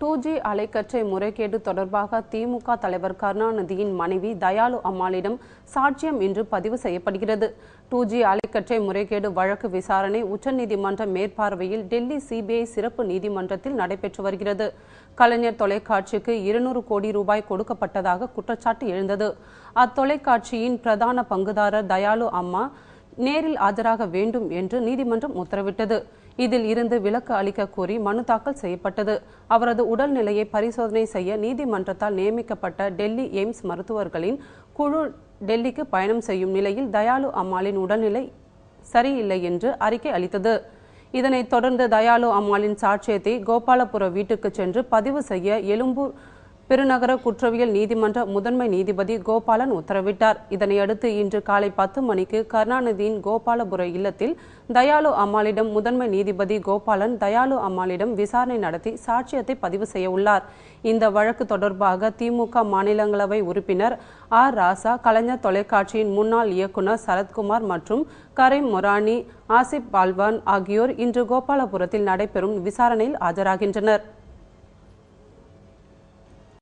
Two G அலைக்கற்றை முறைகேடு தொடர்பாக திமுக தலைவர் கருணாநிதியின் மனைவி தயாளு அம்மாளிடம் சாட்சியம் இன்று பதிவு செய்யப்படுகிறது. டூ ஜி அலைக்கற்றை முறைகேடு வழக்கு விசாரணை உச்சநீதிமன்ற மேற்பார்வையில் டெல்லி சிபிஐ சிறப்பு நீதிமன்றத்தில் நடைபெற்று வருகிறது. கலைஞர் தொலைக்காட்சிக்கு இருநூறு கோடி ரூபாய் கொடுக்கப்பட்டதாக குற்றச்சாட்டு எழுந்தது. அத்தொலைக்காட்சியின் பிரதான பங்குதாரர் தயாளு அம்மா நேரில் ஆஜராக வேண்டும் என்று நீதிமன்றம் உத்தரவிட்டது. இதில் இருந்து விலக்கு அளிக்க கோரி மனு தாக்கல் செய்யப்பட்டது. அவரது உடல்நிலையை பரிசோதனை செய்ய நீதிமன்றத்தால் நியமிக்கப்பட்ட டெல்லி எய்ம்ஸ் மருத்துவர்களின் குழு டெல்லிக்கு பயணம் செய்யும் நிலையில் தயாளு அம்மாளின் உடல்நிலை சரியில்லை என்று அறிக்கை அளித்தது. இதனைத் தொடர்ந்து தயாளு அம்மாளின் சாட்சியத்தை கோபாலபுர வீட்டுக்கு சென்று பதிவு செய்ய எழும்பூர் பெருநகர குற்றவியல் நீதிமன்ற முதன்மை நீதிபதி கோபாலன் உத்தரவிட்டார். இதனையடுத்து இன்று காலை பத்து மணிக்கு கருணாநிதியின் கோபாலபுர இல்லத்தில் தயாளு அம்மாளிடம் முதன்மை நீதிபதி கோபாலன் தயாளு அம்மாளிடம் விசாரணை நடத்தி சாட்சியத்தை பதிவு செய்ய உள்ளார். இந்த வழக்கு தொடர்பாக திமுக மாநிலங்களவை உறுப்பினர் ஆர். ராசா கலைஞர் தொலைக்காட்சியின் முன்னாள் இயக்குநர் சரத்குமார் மற்றும் கரீம் மொரானி ஆசிப் பால்வான் ஆகியோர் இன்று கோபாலபுரத்தில் நடைபெறும் விசாரணையில் ஆஜராகின்றனர்.